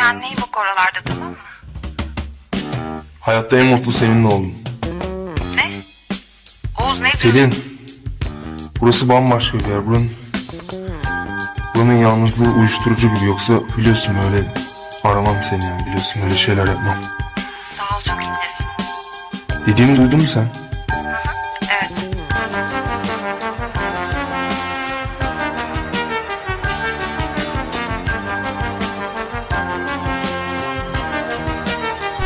Kendine iyi bak oralarda tamam mı? Hayatta en mutlu seninle oldum. Ne? Oğuz ne diyorsun? Selin. Burası bambaşka bir yer. Buranın, buranın yalnızlığı uyuşturucu gibi. Yoksa biliyorsun öyle aramam seni yani. Biliyorsun öyle şeyler yapmam. Sağ ol çok incesin. Dediğimi duydun mu sen?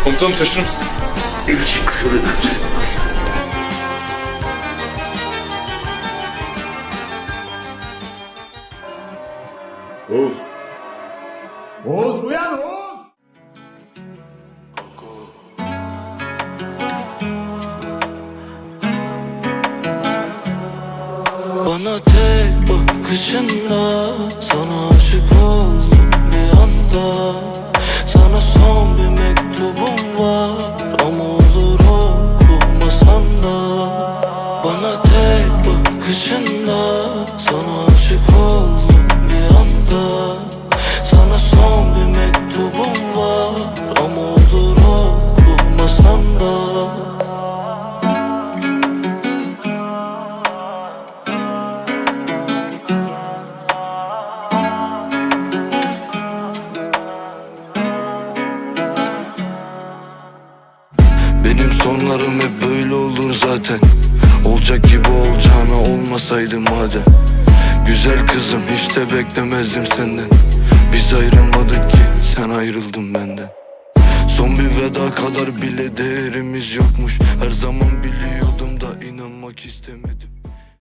Komutanım taşır mısın? Oğuz. Oğuz uyan Oğuz. Bana tek bakışında Sana aşık oldum bir anda bakışında Sana aşık oldum bir anda. Sana son bir mektubum var Ama olur okumasan da. Benim sonlarım hep böyle olur zaten Olacak gibi olacağına olmasaydı madem Güzel kızım hiç de beklemezdim senden. Biz ayrılmadık ki sen ayrıldın benden. Son bir veda kadar bile değerimiz yokmuş. Her zaman biliyordum da inanmak istemedim